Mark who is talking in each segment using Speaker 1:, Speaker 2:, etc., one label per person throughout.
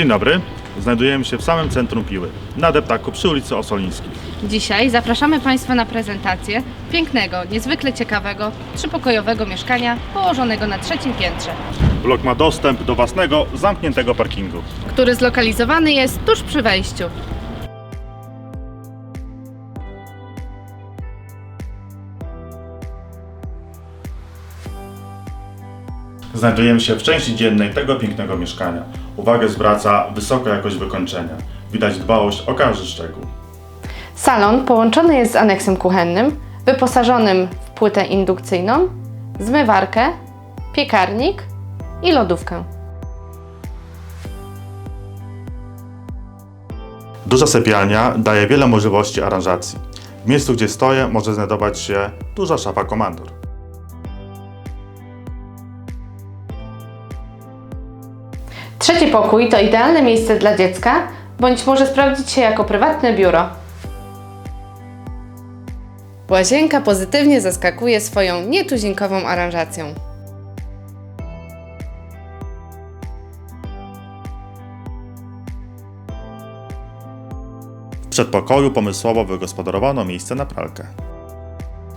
Speaker 1: Dzień dobry. Znajdujemy się w samym centrum Piły, na deptaku przy ulicy Osolińskiej.
Speaker 2: Dzisiaj zapraszamy Państwa na prezentację pięknego, niezwykle ciekawego, trzypokojowego mieszkania położonego na trzecim piętrze,
Speaker 1: Blok ma dostęp do własnego, zamkniętego parkingu.
Speaker 2: który zlokalizowany jest tuż przy wejściu.
Speaker 1: Znajdujemy się w części dziennej tego pięknego mieszkania. Uwagę zwraca wysoka jakość wykończenia. Widać dbałość o każdy szczegół.
Speaker 2: Salon połączony jest z aneksem kuchennym, wyposażonym w płytę indukcyjną, zmywarkę, piekarnik i lodówkę.
Speaker 1: Duża sypialnia daje wiele możliwości aranżacji. W miejscu, gdzie stoję, może znajdować się duża szafa komandor.
Speaker 2: Trzeci pokój to idealne miejsce dla dziecka, bądź może sprawdzić się jako prywatne biuro. Łazienka pozytywnie zaskakuje swoją nietuzinkową aranżacją.
Speaker 1: W przedpokoju pomysłowo wygospodarowano miejsce na pralkę.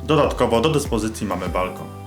Speaker 1: Dodatkowo do dyspozycji mamy balkon.